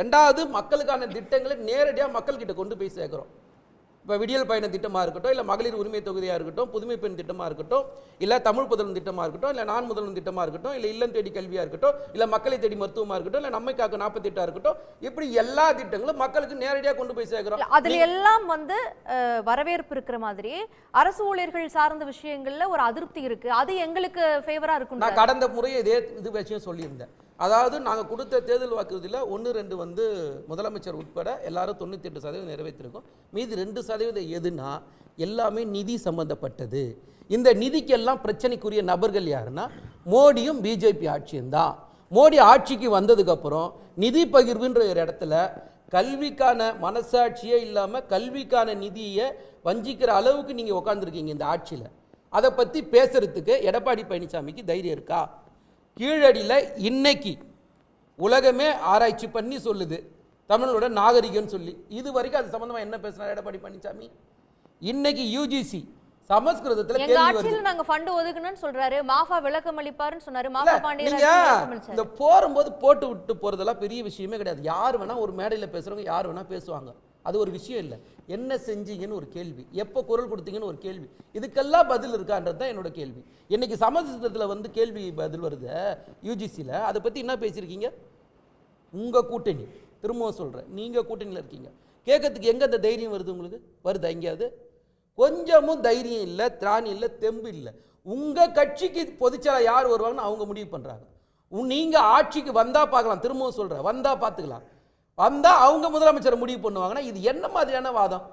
ரெண்டாவது மக்களுக்கான திட்டங்களை நேரடியாக மக்கள்கிட்ட கொண்டு போய் சேர்க்குறோம். இப்போ விடியல் பயண திட்டமாக இருக்கட்டும் இல்லை மகளிர் உரிமை தொகுதியாக இருக்கட்டும் புதுமை பெண் திட்டமாக இருக்கட்டும் இல்லை தமிழ் புதல்வன் திட்டமாக இருக்கட்டும் இல்லை நான் முதல்வன் திட்டமாக இருக்கட்டும் இல்லை இல்லம் தேடி கல்வியாக இருக்கட்டும் இல்லை மக்களை தேடி மருத்துவமாக இருக்கட்டும் இல்லை நம்மை காக்க நாற்பத்தெட்டாக இருக்கட்டும் இப்படி எல்லா திட்டங்களும் மக்களுக்கு நேரடியாக கொண்டு போய் சேர்க்குறோம். அதுல எல்லாம் வந்து வரவேற்பு இருக்கிற மாதிரி அரசு ஊழியர்கள் சார்ந்த விஷயங்கள்ல ஒரு அதிருப்தி இருக்கு. அது எங்களுக்கு ஃபேவரா இருக்கும் நான் கடந்த முறை இதே இது விஷயம் சொல்லியிருந்தேன். அதாவது நாங்கள் கொடுத்த தேர்தல் வாக்குறுதியில் ஒன்று ரெண்டு வந்து முதலமைச்சர் உட்பட எல்லாரும் தொண்ணூற்றி எட்டு சதவீதம் நிறைவேற்றிருக்கோம். மீதி ரெண்டு சதவீதம் எதுனா எல்லாமே நிதி சம்பந்தப்பட்டது. இந்த நிதிக்கெல்லாம் பிரச்சனைக்குரிய நபர்கள் யாருன்னா மோடியும் பிஜேபி ஆட்சியும் தான். மோடி ஆட்சிக்கு வந்ததுக்கப்புறம் நிதி பகிர்வுன்ற ஒரு இடத்துல கல்விக்கான மனசாட்சியே இல்லாமல் கல்விக்கான நிதியை வஞ்சிக்கிற அளவுக்கு நீங்கள் உட்காந்துருக்கீங்க இந்த ஆட்சியில். அதை பற்றி பேசுகிறதுக்கு எடப்பாடி பழனிசாமிக்கு தைரியம் இருக்கா? கீழடியில் இன்னைக்கு உலகமே ஆராய்ச்சி பண்ணி சொல்லுது. தமிழோட நாகரிகம்னு சொல்லி. இது வரைக்கும் அது சம்பந்தமா என்ன பேசுனார் எடப்பாடி பழனிசாமி? இன்னைக்கு யூஜிசி சமஸ்கிருதத்தில் எங்க ஆட்சியில நாங்க ஃபண்ட் ஒதுக்கணும்னு சொல்றாரு. மாஃபா விளக்கம் அளிப்பாருன்னு சொன்னாரு. மாஃபா பாண்டியராஜன் இந்த போரும்போது போட்டு விட்டு போறதெல்லாம் பெரிய விஷயமே கிடையாது. யார் வேணா ஒரு மேடையில் பேசுறவங்க யார் வேணா பேசுவாங்க. அது ஒரு விஷயம் இல்லை. என்ன செஞ்சீங்கன்னு ஒரு கேள்வி. எப்போ குரல் கொடுத்தீங்கன்னு ஒரு கேள்வி. இதுக்கெல்லாம் பதில் இருக்கான்றது தான் என்னோட கேள்வி. இன்னைக்கு சமஸ்கிருதத்தில் வந்து கேள்வி பதில் வருது யூஜிசியில் அதை பற்றி என்ன பேசியிருக்கீங்க? உங்கள் கூட்டணி. திரும்பவும் சொல்கிறேன் நீங்கள் கூட்டணியில் இருக்கீங்க. கேட்கறதுக்கு எங்கே அந்த தைரியம் வருது உங்களுக்கு? வருதா எங்கேயாவது? கொஞ்சமும் தைரியம் இல்லை திராணி இல்லை தெம்பு இல்லை. உங்கள் கட்சிக்கு பொதுச்செயலா யார் வருவாங்கன்னு அவங்க முடிவு பண்ணுறாங்க நீங்கள் ஆட்சிக்கு வந்தால் பார்க்கலாம். திரும்பவும் சொல்கிறேன் வந்தால் பார்த்துக்கலாம். வந்தா அவங்க முதலமைச்சரை முடிவு பண்ணுவாங்கன்னா இது என்ன மாதிரியான வாதம்?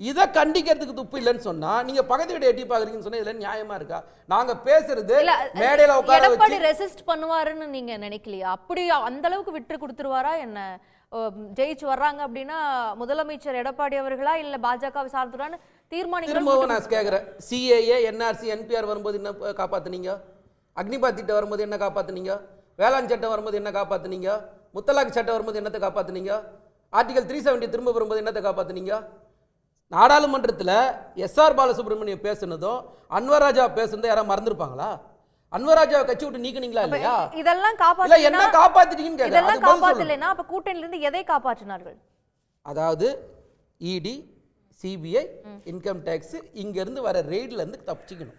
இதை கண்டிக்கிறதுக்கு துப்பு இல்லைன்னு சொன்னா நீங்க பக்கத்து வீட்டை எட்டி பாக்குறீங்கன்னு சொன்னா இதுல நியாயமா இருக்கா? நாங்க பேசுறது மேடையில உட்கார எடப்பாடி ரெசிஸ்ட் பண்ணுவாருன்னு நீங்க நினைக்கலையா? அப்படி அந்த அளவுக்கு விட்டு கொடுத்துருவாரா என்ன? ஜெயிச்சு வர்றாங்க அப்படின்னா முதலமைச்சர் எடப்பாடி அவர்களா இல்ல பாஜக சார்ந்துடான்னு தீர்மானிக்கிற திரும்பவும் நான் கேட்குறேன் சிஏஏ என்ஆர்சி என்பிஆர் வரும்போது என்ன காப்பாத்துனீங்க? அக்னிபாத் திட்டம் வரும்போது என்ன காப்பாத்துனீங்க? வேளாண் சட்டம் வரும்போது என்ன காப்பாத்துனீங்க? முத்தலாக் சட்டம் வரும்போது என்னத்தை காப்பாத்துனீங்க? ஆர்டிகல் த்ரீ செவன்ட்டி திரும்ப வரும்போது என்னத்தை காப்பாத்துனீங்க? நாடாளுமன்றத்தில் எஸ்ஆர் பாலசுப்ரமணியம் பேசுனதும் அன்வர் ராஜா பேசுனதும் யாராவது மறந்துருப்பாங்களா? அன்வர் ராஜாவை கட்சி விட்டு நீக்குனீங்களா இல்லையா? இதெல்லாம் இல்ல என்ன காப்பாத்திட்டீங்கன்னு கேட்குறேன் இதெல்லாம். காப்பாத்தலைன்னா அப்ப கூட்டணியில இருந்து எதை காப்பாற்றினார்கள்? அதாவது இடி சிபிஐ இன்கம் டேக்ஸ் இங்கேருந்து வர ரெய்ட்ல இருந்து தப்பிச்சுக்கணும்.